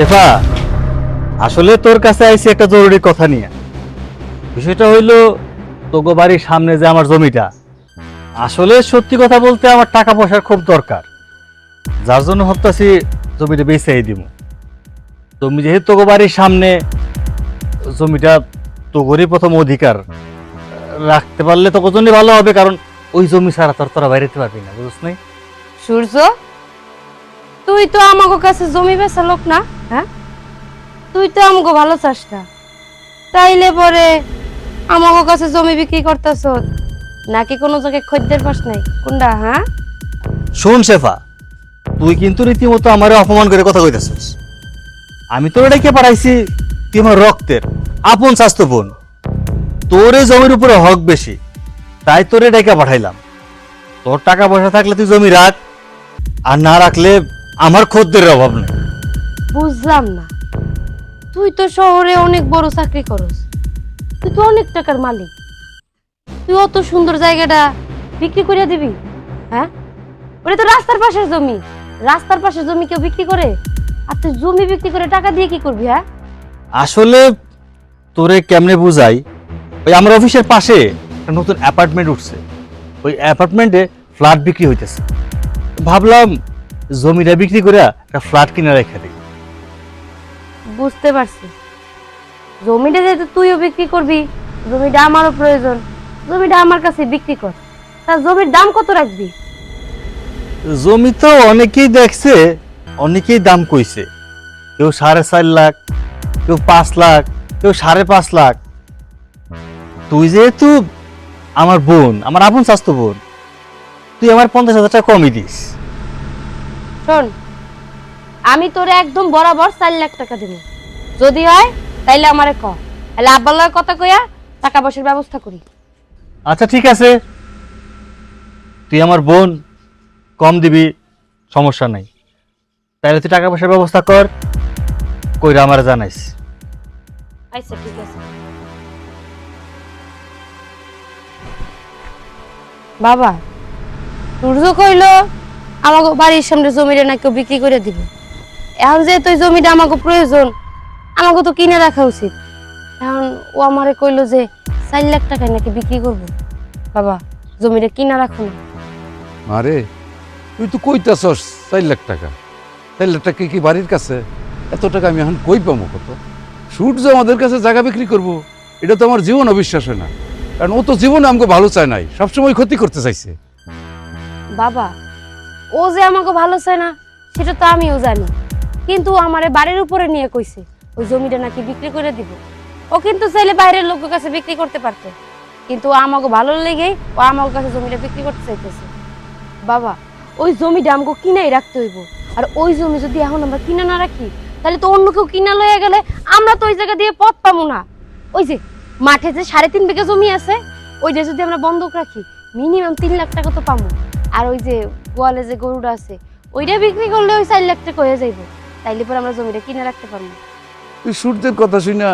শেফা, আসলে তোর কাছে আইছি একটা জরুরি কথা নিয়ে। বিষয়টা হইল, তোগো বাড়ির সামনে যে আমার জমিটা, আসলে সত্যি কথা বলতে আমার টাকা পয়সার খুব দরকার। যার জন্য ভাবতাছি জমিটা বেচাই দিব তুমি যেহেতু তোগো বাড়ির সামনে জমিটা তোগরই প্রথম অধিকার, রাখতে পারলে তোর জন্য ভালো হবে, কারণ ওই জমি ছাড়া তোর তোরা বাইরেতে পারবি না, বুঝছ নাই? সূর্য? তুই তো আমাকে কাছে জমি বেচা লোক না হ্যাঁ? তুই তো আমাকে ভালো চাস না। তাইলে পরে আমাকে কাছে জমি বিক্রি করতেছ, নাকি কোনো জায়গায় খদ্দের পাস নাই? কোনটা হ্যাঁ? শোন শেফা, তুই কিন্তু রীতিমতো আমারে অপমান করে কথা কইতেছিস। আমি তোর এটাকে পাঠাইছি, তুই আমার রক্তের আপন স্বাস্থ্য বোন। তোর জমির উপরে হক বেশি, তাই তোর এটাকে পাঠাইলাম। তোর টাকা পয়সা থাকলে তুই জমি রাখ, আর না রাখলে আমার খদ্দের অভাব নেই। বুঝলাম না। তুই তো শহরে অনেক বড় চাকরি করস। তুই তো অনেক টাকার মালিক। তুই অত সুন্দর জায়গাটা বিক্রি করে দিবি? হ্যাঁ? ওটা তো রাস্তার পাশের জমি। রাস্তার পাশের জমি কেউ বিক্রি করে? আর তুই জমি বিক্রি করে টাকা দিয়ে কি করবি হ্যাঁ? আসলে তোরে কেমনে বুঝাই? ওই আমার অফিসের পাশে একটা নতুন অ্যাপার্টমেন্ট উঠছে। ওই অ্যাপার্টমেন্টে ফ্ল্যাট বিক্রি হইতেছে। ভাবলাম জমিটা বিক্রি করে একটা ফ্ল্যাট কিনে রেখে দিই বুঝতে পারছি। জমিটা যেহেতু তুইও বিক্রি করবি জমিটা আমারও প্রয়োজন। জমিটা আমার কাছে বিক্রি কর। তা জমির দাম কত রাখবি? জমি তো অনেকেই দেখছে অনেকেই দাম কইছে। কেউ সাড়ে চার লাখ কেউ পাঁচ লাখ কেউ সাড়ে পাঁচ লাখ। তুই যেহেতু আমার বোন আমার আপন স্বাস্থ্য বোন তুই আমার পঞ্চাশ হাজার টাকা কমই দিস। শোন আমি তোরে একদম বরাবর চার লাখ টাকা দেবো। যদি হয় তাইলে আমারে ক। তাহলে আব্বার কথা কইয়া টাকা পয়সার ব্যবস্থা করি। আচ্ছা ঠিক আছে। তুই আমার বোন কম দিবি সমস্যা নাই। তাহলে তুই টাকা পয়সার ব্যবস্থা কর কইরা আমার জানাইস। আচ্ছা ঠিক আছে। বাবা সূর্য কইল আমাকে বাড়ির সামনে জমিটা নাকি ও বিক্রি করে দিব। এখন যেহেতু এই জমিটা আমাকে প্রয়োজন আমাকে তো কিনে রাখা উচিত। এখন ও আমারে কইলো যে চার লাখ টাকায় নাকি বিক্রি করব। বাবা জমিটা কিনা রাখো না। আরে তুই তো কইতাছস চার লাখ টাকা। চার লাখ টাকা কি বাড়ির কাছে? এত টাকা আমি এখন কই পাবো কত? সূর্য আমাদের কাছে জায়গা বিক্রি করব এটা তো আমার জীবন অবিশ্বাস হয় না। কারণ ও তো জীবনে আমাকে ভালো চায় নাই সবসময় ক্ষতি করতে চাইছে। বাবা ও যে আমাকে ভালো চায় না, সেটা তো আমিও জানি। কিন্তু আমারে বাড়ির উপরে নিয়ে কইছে, ওই জমিটা নাকি বিক্রি করে দিব। ও কিন্তু চাইলে বাইরের লোকের কাছে বিক্রি করতে পারতো। কিন্তু আমাকে ভালো লেগেই ও আমার কাছে জমিটা বিক্রি করতে চাইতেছে। বাবা, ওই জমিটা আমাকে কিনাই রাখতে হইব। আর ওই জমি যদি এখন আমরা কিনা না রাখি, তাহলে তো অন্য কেউ কিনা লয়ে গেলে আমরা তো ওই জায়গা দিয়ে পথ পাবো না। ওই যে মাঠে যে সাড়ে তিন বিঘা জমি আছে ওইটা যদি আমরা বন্ধক রাখি মিনিমাম তিন লাখ টাকা তো পাবো। আর ওই যে গোয়ালে যে গরুটা আছে ওইটা বিক্রি করলে ওই চার লাখ টাকা হয়ে যাইব। তাইলে পরে আমরা জমিটা কিনে রাখতে পারব। তুই সূর্যের কথা শুনে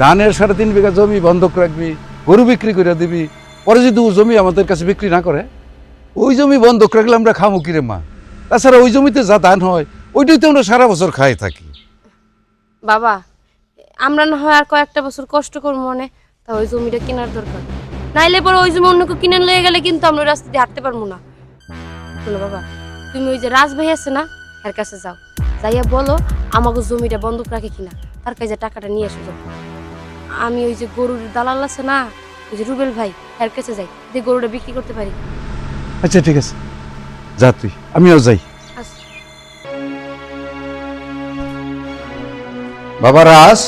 ধানের সাড়ে তিন বিঘা জমি বন্ধক রাখবি গরু বিক্রি করে দিবি পরে যদি ও জমি আমাদের কাছে বিক্রি না করে ওই জমি বন্ধক রাখলে আমরা খামো কিরে মা? তাছাড়া ওই জমিতে যা ধান হয় ওইটাই তো আমরা সারা বছর খাই থাকি। বাবা আমরা না হয় আর কয়েকটা বছর কষ্ট করব মনে তা ওই জমিটা কেনার দরকার। নাইলে পরে ওই জমি অন্য কেউ কিনে লয়ে গেলে কিন্তু আমরা ওই রাস্তা দিয়ে হাঁটতে পারব না। শোনো বাবা। তুমি ওই যে রাজ ভাই আছে না এর কাছে যাও। যাইয়া বলো আমাকে জমিটা বন্ধক রাখে কিনা। তার কাছে টাকাটা নিয়ে এসো যাও। আমি ওই যে গরুর দালাল আছে না ওই যে রুবেল ভাই এর কাছে যাই। যে গরুটা বিক্রি করতে পারি। আচ্ছা ঠিক আছে। যা তুই আমিও যাই। আচ্ছা। বাবা রাজ?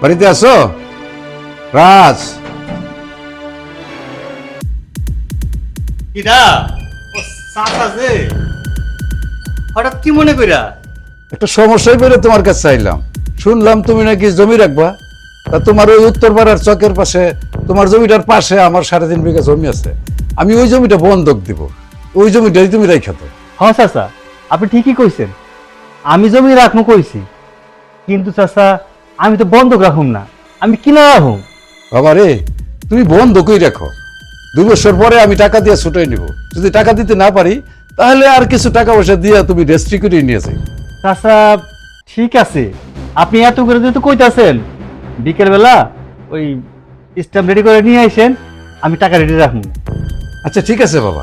বাড়িতে আসো রাজ? কিরা চাচা যে হঠাৎ কি মনে কইরা? একটা সমস্যায় বেরো তোমার কাছে চাইলাম শুনলাম তুমি নাকি জমি রাখবা। তা তোমার ওই উত্তর পাড়ার চকের পাশে তোমার জমিটার পাশে আমার সাড়ে তিন বিঘা জমি আছে। আমি ওই জমিটা বন্ধক দিব। ওই জমিটাই তুমি রেখা তো হ্যাঁ চাচা আপনি ঠিকই কইছেন। আমি জমি রাখব কইছি। কিন্তু চাচা আমি তো বন্ধক রাখুম না। আমি কিনা রাখুম? বাবা রে তুমি বন্ধকই রাখো। দুই বছর পরে আমি টাকা দিয়ে ছুটাই নিব। যদি টাকা দিতে না পারি তাহলে আর কিছু টাকা পয়সা দিয়ে তুমি রেস্ট্রি করে নিয়ে যাই চাচা ঠিক আছে। আপনি এত করে যেহেতু কইতাছেন বিকেলবেলা ওই স্ট্যাম্প রেডি করে নিয়ে আসেন আমি টাকা রেডি রাখুন। আচ্ছা ঠিক আছে বাবা।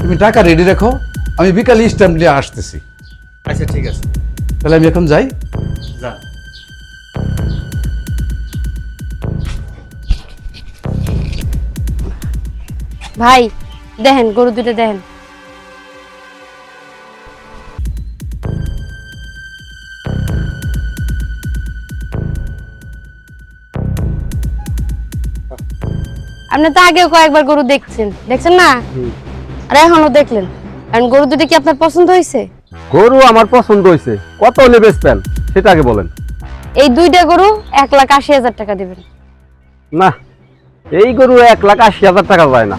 তুমি টাকা রেডি রাখো আমি বিকালে স্ট্যাম্প নিয়ে আসতেছি। আচ্ছা ঠিক আছে। তাহলে আমি এখন যাই। ভাই দেখেন গরু দুটো দেখেন। আপনি তো আগেও কয়েকবার গরু দেখছেন। দেখছেন না? আর এখনও দেখলেন। কারণ গরু দুটো কি আপনার পছন্দ হয়েছে? গরু আমার পছন্দ হয়েছে। কত হলে বেচতেন সেটা আগে বলেন। এই দুইটা গরু এক লাখ আশি হাজার টাকা দেবেন। না এই গরু এক লাখ আশি হাজার টাকা যায় না।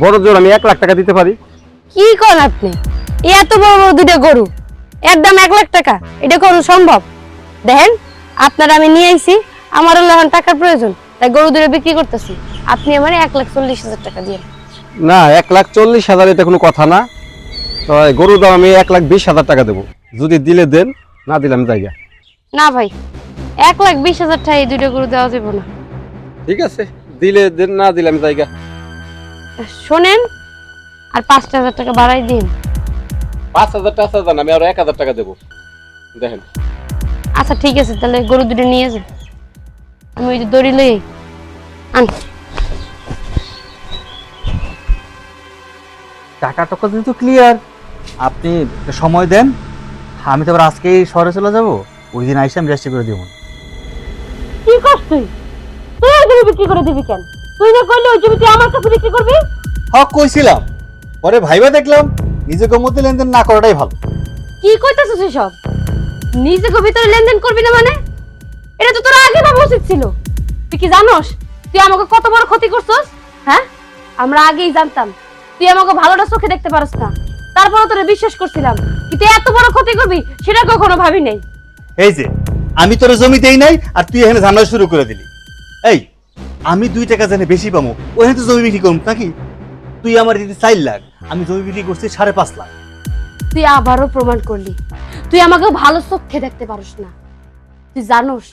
বড় জোর আমি এক লাখ টাকা দিতে পারি। কি করেন আপনি? এত বড় বড় দুইটা গরু। এর দাম এক লাখ টাকা। এটা কোনো সম্ভব? দেখেন আপনার আমি নিয়ে আইছি আমার এখন টাকার প্রয়োজন। তাই গরু দুটো বিক্রি করতেছি। আপনি আমার এক লাখ চল্লিশ হাজার টাকা দিয়ে না এক লাখ চল্লিশ হাজার এটা কোনো কথা না। তো গরুর দাম আমি এক লাখ বিশ হাজার টাকা দেবো। যদি দিলে দেন না দিলে আমি জায়গা। না ভাই এক লাখ বিশ হাজার টাকা এই দুটো গরু দেওয়া যাবে না। ঠিক আছে দিলে দেন না দিলে আমি জায়গা। শোনেন আর পাঁচটা হাজার টাকা বাড়াই দিন। পাঁচ হাজার টাকা দেন আমি আরও এক হাজার টাকা দেবো। দেখেন। আচ্ছা ঠিক আছে তাহলে গরু দুটো নিয়ে যান। আমি ওই যে দড়ি লই আন। টাকা টাকা যেহেতু ক্লিয়ার আপনি একটা সময় দেন আমি তো আবার আজকেই শহরে চলে যাব ওই দিন আইসে আমি রেজিস্ট্রি করে দিব। কি করছ তুই? তুই বিক্রি করে দিবি কেন? তুই না করলে ওই জমি তুই আমার কাছে বিক্রি করবি? হক কইছিলাম। পরে ভাইবা দেখলাম নিজেকে মধ্যে লেনদেন না করাটাই ভালো। কি কইতাছিস সব নিজেকে ভিতরে লেনদেন করবি না মানে? এটা তো তোর আগে ভাবা উচিত ছিল। তুই কি জানোস? তুই আমাকে কত বড় ক্ষতি করছস হ্যাঁ? আমরা আগেই জানতাম। তুই আমাকে ভালোটা চোখে দেখতে পারস না। তারপরে তোরে বিশ্বাস করছিলাম কিন্তু এত বড় ক্ষতি করবি সেটা কখনো ভাবি নাই এই যে আমি তোর জমিতেই নাই আর তুই এখানে ঝামেলা শুরু করে দিলি। এই আমি দুই টাকা জানে বেশি পাবো ওখানে তো জমি বিক্রি করুন নাকি? তুই আমার দিদি চার লাখ, আমি জমি বিক্রি করছি সাড়ে পাঁচ লাখ। তুই আবারও প্রমাণ করলি। তুই আমাকে ভালো চোখে দেখতে পারস না। তুই জানোস,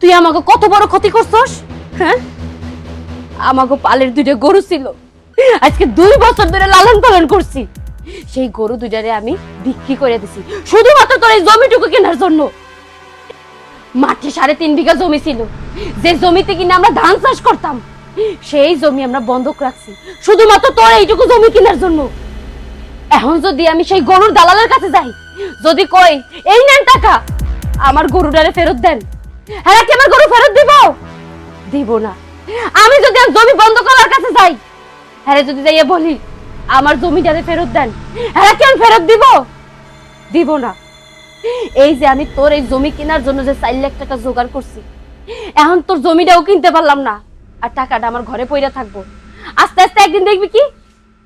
তুই আমাকে কত বড় ক্ষতি করছস হ্যাঁ? আমাকে পালের দুইটা গরু ছিল। আজকে দুই বছর ধরে লালন পালন করছি। সেই গরু দুইটারে আমি বিক্রি করে দিছি। শুধুমাত্র তোর এই জমিটুকু কেনার জন্য। মাঠে সাড়ে তিন বিঘা জমি ছিল। যে জমিতে কিনা আমরা ধান চাষ করতাম, সেই জমি আমরা বন্ধক রাখছি। শুধুমাত্র তোর এইটুকু জমি কেনার জন্য। এখন যদি আমি সেই গরুর দালালের কাছে যাই, যদি কই, এই নেন টাকা, আমার গরুটারে ফেরত দেন। হ্যাঁ কি আমার গরু ফেরত দিব? দিব না। আমি যদি জমি বন্ধ করার কাছে যাই হ্যাঁ যদি যাইয়ে বলি, আমার জমিটারে ফেরত দেন। হ্যাঁ কি আমি ফেরত দিব? দিব না। এই যে আমি তোর এই জমি কেনার জন্য যে চার লাখ টাকা জোগাড় করছি, এখন তোর জমিটাও কিনতে পারলাম না। আর টাকাটা আমার ঘরে পইরা থাকব। আস্তে আস্তে একদিন দেখবি কি?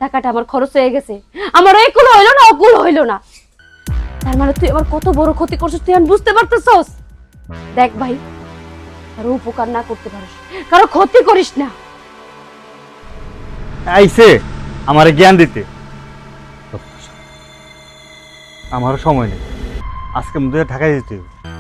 টাকাটা আমার খরচ হয়ে গেছে। আমার একুল হইল না, অকুল হইল না। তার মানে তুই আমার কত বড় ক্ষতি করছিস, তুই এখন বুঝতে পারতেছস? দেখ ভাই, কারও উপকার না করতে পারিস, কারও ক্ষতি করিস না। আইসে আমার জ্ঞান দিতে। আমারও সময় নেই। আজকে মধ্যে ঢাকায় যেতে হবে।